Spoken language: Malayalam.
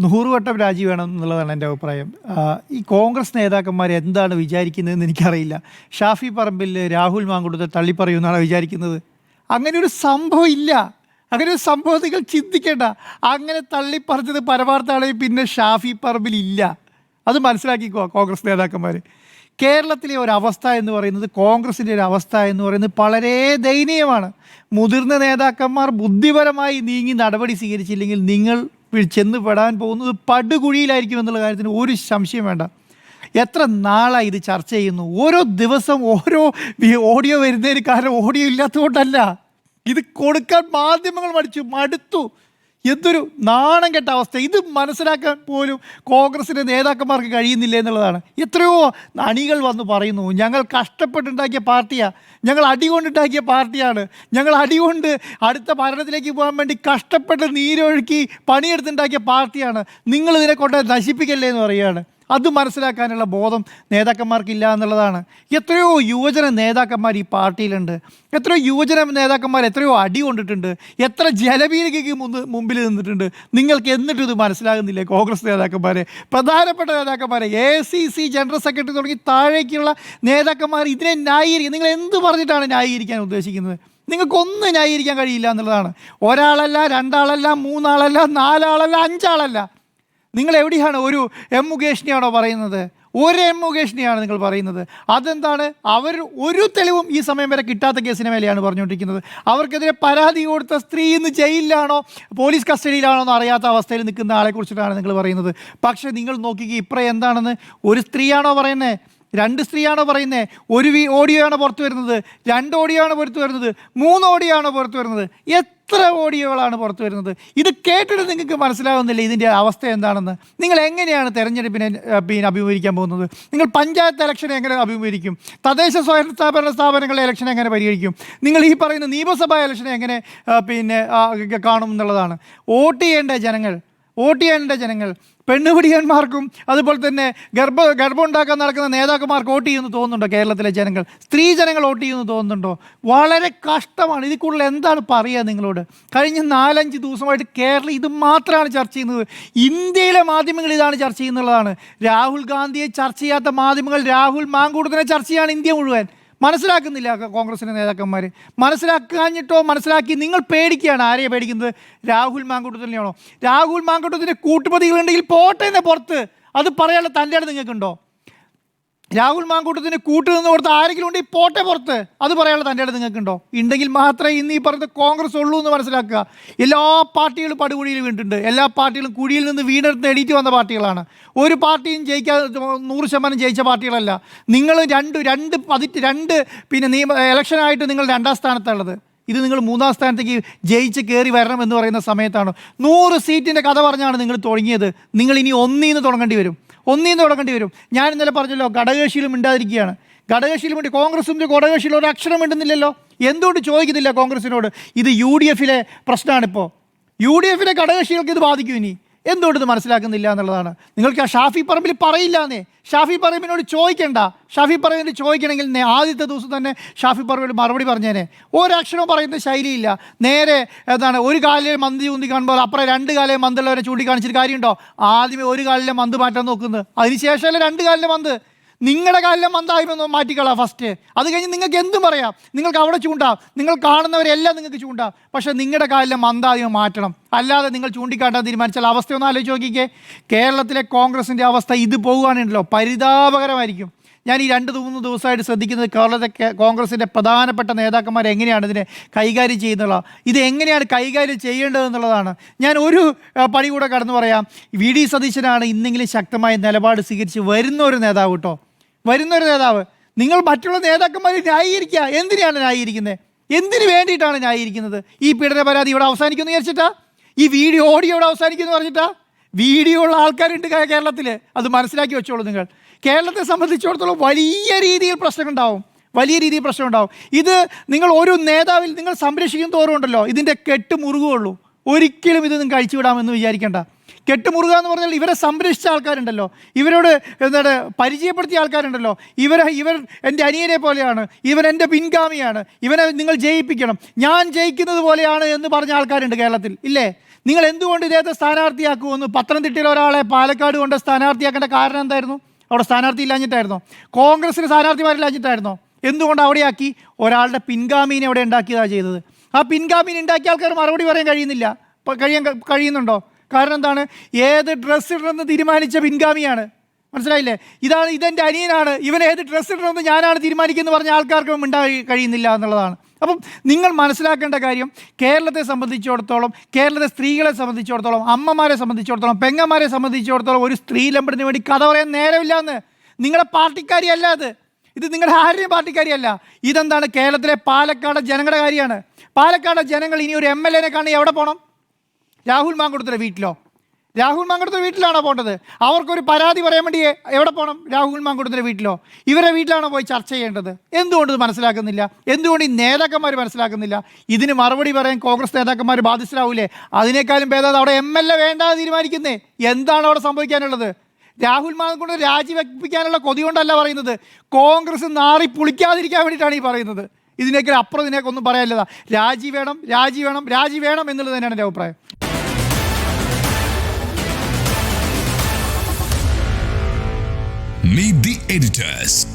നൂറുവട്ടം രാജി വേണം എന്നുള്ളതാണ് എന്റെ അഭിപ്രായം. ഈ കോൺഗ്രസ് നേതാക്കന്മാർ എന്താണ് വിചാരിക്കുന്നതെന്ന് എനിക്കറിയില്ല. ഷാഫി പറമ്പിൽ രാഹുൽ മാങ്കുടത്തെ തള്ളിപ്പറയുമെന്നാണ് വിചാരിക്കുന്നത്. അങ്ങനെ ഒരു സംഭവം ഇല്ല. അങ്ങനെ ഒരു സംഭവം നിങ്ങൾ ചിന്തിക്കേണ്ട. അങ്ങനെ തള്ളിപ്പറഞ്ഞത് പരമാർത്ഥാണെങ്കിൽ പിന്നെ ഷാഫി പറമ്പിൽ ഇല്ല. അത് മനസ്സിലാക്കിക്കോ കോൺഗ്രസ് നേതാക്കന്മാർ. കേരളത്തിലെ ഒരു അവസ്ഥ എന്ന് പറയുന്നത് കോൺഗ്രസിന്റെ ഒരു അവസ്ഥ എന്ന് പറയുന്നത് വളരെ ദയനീയമാണ്. മുതിർന്ന നേതാക്കന്മാർ ബുദ്ധിപരമായി നീങ്ങി നടപടി സ്വീകരിച്ചില്ലെങ്കിൽ നിങ്ങൾ ചെന്ന് പെടാൻ പോകുന്നത് പടുകുഴിയിലായിരിക്കും എന്നുള്ള കാര്യത്തിന് ഒരു സംശയം വേണ്ട. എത്ര നാളായി ഇത് ചർച്ച ചെയ്യുന്നു? ഓരോ ദിവസം ഓരോ ഓഡിയോ വരുന്നതിന് കാരണം ഓഡിയോ ഇല്ലാത്തതുകൊണ്ടല്ല. ഇത് കൊടുക്കാൻ മാധ്യമങ്ങൾ മടിച്ചു മടുത്തു. എന്തൊരു നാണം കെട്ട അവസ്ഥ. ഇത് മനസ്സിലാക്കാൻ പോലും കോൺഗ്രസിന്റെ നേതാക്കന്മാർക്ക് കഴിയുന്നില്ല എന്നുള്ളതാണ്. എത്രയോ അണികൾ വന്ന് പറയുന്നു ഞങ്ങൾ കഷ്ടപ്പെട്ടുണ്ടാക്കിയ പാർട്ടിയാണ് ഞങ്ങൾ അടികൊണ്ടുണ്ടാക്കിയ പാർട്ടിയാണ്. ഞങ്ങൾ അടികൊണ്ട് അടുത്ത ഭരണത്തിലേക്ക് പോകാൻ വേണ്ടി കഷ്ടപ്പെട്ട് നീരൊഴുക്കി പണിയെടുത്തുണ്ടാക്കിയ പാർട്ടിയാണ്. നിങ്ങൾ ഇതിനെ കൊണ്ട് നശിപ്പിക്കല്ലേ എന്ന് പറയുകയാണ്. അത് മനസ്സിലാക്കാനുള്ള ബോധം നേതാക്കന്മാർക്കില്ല എന്നുള്ളതാണ്. എത്രയോ യുവജന നേതാക്കന്മാർ ഈ പാർട്ടിയിലുണ്ട്. എത്രയോ യുവജന നേതാക്കന്മാർ എത്രയോ അടി കൊണ്ടിട്ടുണ്ട്. എത്ര ജലപീരയ്ക്ക് മുന്ന് മുമ്പിൽ നിന്നിട്ടുണ്ട്. നിങ്ങൾക്ക് എന്നിട്ടും ഇത് മനസ്സിലാകുന്നില്ലേ കോൺഗ്രസ് നേതാക്കന്മാരെ? പ്രധാനപ്പെട്ട നേതാക്കന്മാരെ A C C general secretary തുടങ്ങി താഴേക്കുള്ള നേതാക്കന്മാർ ഇതിനെ ന്യായീകരിക്കും നിങ്ങൾ എന്ത് പറഞ്ഞിട്ടാണ് ന്യായീകരിക്കാൻ ഉദ്ദേശിക്കുന്നത്? നിങ്ങൾക്കൊന്നും ന്യായീകരിക്കാൻ കഴിയില്ല എന്നുള്ളതാണ്. ഒരാളല്ല രണ്ടാളല്ല മൂന്നാളല്ല നാലാളല്ല അഞ്ചാളല്ല. നിങ്ങൾ എവിടെയാണ്? ഒരു എം മുകേഷിനെയാണോ പറയുന്നത്? ഒരു എം മുകേഷിനെയാണ് നിങ്ങൾ പറയുന്നത്. അതെന്താണ്? അവർ ഒരു തെളിവും ഈ സമയം വരെ കിട്ടാത്ത കേസിന് മേലെയാണ് പറഞ്ഞുകൊണ്ടിരിക്കുന്നത്. അവർക്കെതിരെ പരാതി കൊടുത്ത സ്ത്രീ ഇന്ന് ജയിലിലാണോ? പോലീസ് കസ്റ്റഡിയിലാണോ എന്ന് അറിയാത്ത അവസ്ഥയിൽ നിൽക്കുന്ന ആളെ കുറിച്ചിട്ടാണ് നിങ്ങൾ പറയുന്നത്. പക്ഷേ നിങ്ങൾ നോക്കിക്കുക ഇപ്പം എന്താണെന്ന്? ഒരു സ്ത്രീയാണോ പറയുന്നത് രണ്ട് സ്ത്രീയാണോ പറയുന്നത് ഒരു ഓഡിയോ ആണോ പുറത്തു വരുന്നത്? രണ്ട് ഓഡിയോ ആണോ പുറത്തു വരുന്നത്? മൂന്ന് ഓഡിയോ ആണോ പുറത്തു വരുന്നത്? എത്ര ഓഡിയോകളാണ് പുറത്തു വരുന്നത്? ഇത് കേട്ടിട്ട് നിങ്ങൾക്ക് മനസ്സിലാവുന്നില്ല ഇതിന്റെ അവസ്ഥ എന്താണെന്ന്. നിങ്ങൾ എങ്ങനെയാണ് തെരഞ്ഞെടുപ്പിനെ പിന്നെ അഭിമുഖീകരിക്കാൻ പോകുന്നത്? നിങ്ങൾ പഞ്ചായത്ത് ഇലക്ഷനെ എങ്ങനെ അഭിമുഖീകരിക്കും? തദ്ദേശ സ്വയം സ്ഥാപന സ്ഥാപനങ്ങളുടെ ഇലക്ഷനെ എങ്ങനെ പരിഹരിക്കും? നിങ്ങൾ ഈ പറയുന്ന നിയമസഭാ ഇലക്ഷനെ എങ്ങനെ പിന്നെ കാണും എന്നുള്ളതാണ്. വോട്ട് ചെയ്യേണ്ട ജനങ്ങൾ വോട്ട് ചെയ്യേണ്ട ജനങ്ങൾ. പെണ്ണുപിടിയന്മാർക്കും അതുപോലെ തന്നെ ഗർഭ ഗർഭം ഉണ്ടാക്കാൻ നടക്കുന്ന നേതാക്കന്മാർക്ക് വോട്ട് ചെയ്യുമെന്ന് തോന്നുന്നുണ്ടോ കേരളത്തിലെ ജനങ്ങൾ? സ്ത്രീ ജനങ്ങൾ വോട്ട് ചെയ്യുമെന്ന് തോന്നുന്നുണ്ടോ? വളരെ കഷ്ടമാണ്. ഇതിൽ കൂടുതൽ എന്താണ് പറയുക നിങ്ങളോട്? കഴിഞ്ഞ നാലഞ്ച് ദിവസമായിട്ട് കേരളം ഇത് മാത്രമാണ് ചർച്ച ചെയ്യുന്നത്. ഇന്ത്യയിലെ മാധ്യമങ്ങൾ ഇതാണ് ചർച്ച ചെയ്യുന്നുള്ളതാണ്. രാഹുൽ ഗാന്ധിയെ ചർച്ച ചെയ്യാത്ത മാധ്യമങ്ങൾ രാഹുൽ മാങ്കൂട്ടത്തിനെ ചർച്ച ചെയ്യാണ് ഇന്ത്യ മുഴുവൻ. മനസ്സിലാക്കുന്നില്ല കോൺഗ്രസിന്റെ നേതാക്കന്മാർ മനസ്സിലാക്കാഞ്ഞിട്ടോ മനസ്സിലാക്കി നിങ്ങൾ പേടിക്കുകയാണ് ആരെയാണ് പേടിക്കുന്നത്? രാഹുൽ മാങ്കൂട്ടത്തിനെയാണോ രാഹുൽ മാങ്കൂട്ടത്തിന്റെ കൂട്ടുപതികളുണ്ടെങ്കിൽ പോട്ടെ പുറത്ത്. അത് പറയാനുള്ള തന്റെ നിങ്ങൾക്കുണ്ടോ? രാഹുൽ മാങ്കൂട്ടത്തിന് കൂട്ട് നിന്ന് കൊടുത്ത ആരെങ്കിലും ഉണ്ടെങ്കിൽ പോട്ടെ പുറത്ത്. അത് പറയാനുള്ള തന്റെ അടുത്ത് നിങ്ങൾക്കുണ്ടോ? ഉണ്ടെങ്കിൽ മാത്രമേ ഇന്ന് ഈ പറഞ്ഞ കോൺഗ്രസ് ഉള്ളൂ എന്ന് മനസ്സിലാക്കുക. എല്ലാ പാർട്ടികളും പടുകുഴിയിൽ വീണിട്ടുണ്ട്. എല്ലാ പാർട്ടികളും കുഴിയിൽ നിന്ന് വീണെടുത്ത് എണീറ്റ് വന്ന പാർട്ടികളാണ്. ഒരു പാർട്ടിയും ജയിക്കാതെ നൂറ് ശതമാനം ജയിച്ച പാർട്ടികളല്ല. നിങ്ങൾ രണ്ട് രണ്ട് പതി രണ്ട് പിന്നെ നിയമ ഇലക്ഷനായിട്ട് നിങ്ങൾ രണ്ടാം സ്ഥാനത്തുള്ളത് ഇത് നിങ്ങൾ മൂന്നാം സ്ഥാനത്തേക്ക് ജയിച്ച് കയറി വരണം എന്ന് പറയുന്ന സമയത്താണ്. നൂറ് സീറ്റിന്റെ കഥ പറഞ്ഞാണ് നിങ്ങൾ തുടങ്ങിയത്. നിങ്ങൾ ഇനി ഒന്നീന്ന് തുടങ്ങേണ്ടി വരും. ഒന്നീന്ന് തുടങ്ങേണ്ടി വരും. ഞാൻ ഇന്നലെ പറഞ്ഞല്ലോ ഘടകകക്ഷിയിലും മിണ്ടാതിരിക്കുകയാണ്. ഘടകകക്ഷിയിലും വേണ്ടി കോൺഗ്രസിന്റെ ഘടകകക്ഷിയിൽ ഒരു അക്ഷരം മിണ്ടുന്നില്ലല്ലോ? എന്തുകൊണ്ട് ചോദിക്കുന്നില്ല കോൺഗ്രസിനോട്? ഇത് യു ഡി എഫിലെ പ്രശ്നമാണിപ്പോൾ യു ഡി എഫിലെ ഘടകകക്ഷികൾക്ക് ഇത് ബാധിക്കും ഇനി. എന്തുകൊണ്ട് ഇത് മനസ്സിലാക്കുന്നില്ല എന്നുള്ളതാണ്. നിങ്ങൾക്ക് ആ ഷാഫി പറമ്പിൽ പറയില്ലാന്നേ ഷാഫി പറമ്പിനോട് ചോദിക്കണ്ട. ഷാഫി പറമ്പിനോട് ചോദിക്കണമെങ്കിൽ ആദ്യത്തെ ദിവസം തന്നെ ഷാഫി പറമ്പിൽ മറുപടി പറഞ്ഞേനെ. ഒരക്ഷരവും പറയുന്ന ശൈലിയില്ല. നേരെ എന്താണ് ഒരു കാലിലെ മന്തി ചൂണ്ടി കാണുമ്പോൾ അപ്പുറം രണ്ട് കാലിലെ മന്തുള്ളവരെ ചൂണ്ടിക്കാണിച്ചിട്ട് കാര്യമുണ്ടോ? ആദ്യമേ ഒരു കാലിലെ മന്ത് മാറ്റാൻ നോക്കുന്നത് അതിനുശേഷമല്ലേ രണ്ട് കാലിലെ മന്ത്? നിങ്ങളുടെ കാലിലെ മന്ദായ്മ മാറ്റിക്കളാം ഫസ്റ്റ് അത് കഴിഞ്ഞ് നിങ്ങൾക്ക് എന്തും പറയാം. നിങ്ങൾക്ക് അവിടെ ചൂണ്ടാം. നിങ്ങൾ കാണുന്നവരെല്ലാം നിങ്ങൾക്ക് ചൂണ്ടാം. പക്ഷേ നിങ്ങളുടെ കാലിലെ മന്ദായ്മ മാറ്റണം. അല്ലാതെ നിങ്ങൾ ചൂണ്ടിക്കാട്ടാൻ തീരുമാനിച്ചാൽ അവസ്ഥ ഒന്ന് ആലോചിച്ച് നോക്കിക്കേ. കേരളത്തിലെ കോൺഗ്രസിന്റെ അവസ്ഥ ഇത് പോകുകയാണല്ലോ പരിതാപകരമായിരിക്കും. ഞാൻ ഈ രണ്ട് മൂന്ന് ദിവസമായിട്ട് ശ്രദ്ധിക്കുന്നത് കേരളത്തെ കോൺഗ്രസിന്റെ പ്രധാനപ്പെട്ട നേതാക്കന്മാർ എങ്ങനെയാണ് ഇതിനെ കൈകാര്യം ചെയ്യുന്നുള്ള ഇത് എങ്ങനെയാണ് കൈകാര്യം ചെയ്യേണ്ടതെന്നുള്ളതാണ്. ഞാൻ ഒരു പണി കൂടെ കടന്നു പറയാം. വി. ഡി. സതീശനാണ് ഇന്നെങ്കിലും ശക്തമായ നിലപാട് സ്വീകരിച്ച് വരുന്ന ഒരു നേതാവ് കേട്ടോ. വരുന്ന ഒരു നേതാവ്. നിങ്ങൾ മറ്റുള്ള നേതാക്കന്മാരെ ന്യായീകരിക്കുക. എന്തിനാണ് ന്യായീകരിക്കുന്നത്? എന്തിനു വേണ്ടിയിട്ടാണ് ന്യായീകരിക്കുന്നത്? ഈ പീഡന പരാതി ഇവിടെ അവസാനിക്കുമെന്ന് വിചാരിച്ചിട്ടാ? ഈ വീഡിയോ ഓഡിയോ ഇവിടെ അവസാനിക്കുമെന്ന് പറഞ്ഞിട്ടാ? വീഡിയോ ഉള്ള ആൾക്കാരുണ്ട് കേരളത്തിൽ അത് മനസ്സിലാക്കി വെച്ചോളൂ നിങ്ങൾ. കേരളത്തെ സംബന്ധിച്ചിടത്തോളം വലിയ രീതിയിൽ പ്രശ്നമുണ്ടാവും വലിയ രീതിയിൽ പ്രശ്നമുണ്ടാവും ഇത് നിങ്ങൾ ഒരു നേതാവിൽ നിങ്ങൾ സംരക്ഷിക്കും തോറും ഉണ്ടല്ലോ ഇതിന്റെ കെട്ട് മുറുകുകയുള്ളൂ ഒരിക്കലും ഇത് നിങ്ങൾക്ക് അഴിച്ചുവിടാമെന്ന് വിചാരിക്കേണ്ട. കെട്ടുമുറുക എന്ന് പറഞ്ഞാൽ ഇവരെ സംരക്ഷിച്ച ആൾക്കാരുണ്ടല്ലോ. ഇവരോട് എന്താണ് പരിചയപ്പെടുത്തിയ ആൾക്കാരുണ്ടല്ലോ. ഇവരെ ഇവർ എന്റെ അനിയനെ പോലെയാണ്. ഇവൻ എന്റെ പിൻഗാമിയാണ്. ഇവനെ നിങ്ങൾ ജയിപ്പിക്കണം. ഞാൻ ജയിക്കുന്നത് പോലെയാണ് എന്ന് പറഞ്ഞ ആൾക്കാരുണ്ട് കേരളത്തിൽ. ഇല്ലേ? നിങ്ങൾ എന്തുകൊണ്ട് ഇദ്ദേഹത്തെ സ്ഥാനാർത്ഥിയാക്കുമെന്ന് പത്തനംതിട്ടയിൽ ഒരാളെ പാലക്കാട് കൊണ്ട് സ്ഥാനാർത്ഥിയാക്കേണ്ട കാരണം എന്തായിരുന്നു? അവിടെ സ്ഥാനാർത്ഥി ഇല്ലാഞ്ഞിട്ടായിരുന്നോ? കോൺഗ്രസ്സിന് സ്ഥാനാർത്ഥിമാരില്ലാഞ്ഞിട്ടായിരുന്നോ? എന്തുകൊണ്ട് അവിടെയാക്കി? ഒരാളുടെ പിൻഗാമീനെ അവിടെ ഉണ്ടാക്കിയതാണ് ചെയ്തത്. ആ പിൻഗാമീനെ ഉണ്ടാക്കിയ ആൾക്കാർ മറുപടി പറയാൻ കഴിയുന്നില്ല. കഴിയാൻ കഴിയുന്നുണ്ടോ? കാരണം എന്താണ്? ഏത് ഡ്രസ്സ് ഇടണമെന്ന് തീരുമാനിച്ച പിൻഗാമിയാണ്. മനസ്സിലായില്ലേ? ഇതാണ് ഇതെന്റെ അനിയനാണ്. ഇവൻ ഏത് ഡ്രസ്സ് ഇടണമെന്ന് ഞാനാണ് തീരുമാനിക്കുന്നത് പറഞ്ഞ ആൾക്കാർക്കും ഉണ്ടായി കഴിയുന്നില്ല എന്നുള്ളതാണ്. അപ്പം നിങ്ങൾ മനസ്സിലാക്കേണ്ട കാര്യം കേരളത്തെ സംബന്ധിച്ചിടത്തോളം കേരളത്തെ സ്ത്രീകളെ സംബന്ധിച്ചിടത്തോളം അമ്മമാരെ സംബന്ധിച്ചിടത്തോളം പെങ്ങന്മാരെ സംബന്ധിച്ചിടത്തോളം ഒരു സ്ത്രീ ലംബടത്തിന് വേണ്ടി കഥ പറയാൻ നേരമില്ല എന്ന് നിങ്ങളുടെ പാർട്ടിക്കാരിയല്ല അത്. ഇത് നിങ്ങളുടെ ആരുടെയും പാർട്ടിക്കാരിയല്ല. ഇതെന്താണ്? കേരളത്തിലെ പാലക്കാട് ജനങ്ങളുടെ കാര്യമാണ്. പാലക്കാട് ജനങ്ങൾ ഇനി ഒരു എം എൽ എനെ കാണി എവിടെ പോകണം രാഹുൽ മാങ്കുടത്തിന്റെ വീട്ടിലോ? രാഹുൽ മാങ്കുടത്തിന്റെ വീട്ടിലാണോ പോകേണ്ടത് അവർക്കൊരു പരാതി പറയാൻ വേണ്ടി എവിടെ പോകണം രാഹുൽ മാങ്കുടത്തിന്റെ വീട്ടിലോ? ഇവരെ വീട്ടിലാണോ പോയി ചർച്ച ചെയ്യേണ്ടത്? എന്തുകൊണ്ട് ഇത് മനസ്സിലാക്കുന്നില്ല? എന്തുകൊണ്ട് ഈ നേതാക്കന്മാർ മനസ്സിലാക്കുന്നില്ല? ഇതിന് മറുപടി പറയാൻ കോൺഗ്രസ് നേതാക്കന്മാർ ബാധിച്ചിലാവൂലേ അതിനേക്കാളും ഭേദം അവിടെ എം എൽ എ വേണ്ടാതെ തീരുമാനിക്കുന്നേ. എന്താണ് അവിടെ സംഭവിക്കാനുള്ളത്? രാഹുൽ മാങ്കുണ്ട് രാജിവെപ്പിക്കാനുള്ള കൊതി കൊണ്ടല്ല പറയുന്നത്. കോൺഗ്രസ് നാറി പുളിക്കാതിരിക്കാൻ വേണ്ടിയിട്ടാണ് ഈ പറയുന്നത്. ഇതിനേക്കാൾ അപ്പുറം ഇതിനേക്കൊന്നും പറയാനില്ലതാ. രാജി വേണം രാജി വേണം രാജി വേണം എന്നുള്ളത് തന്നെയാണ് എന്റെ അഭിപ്രായം. Meet the editors.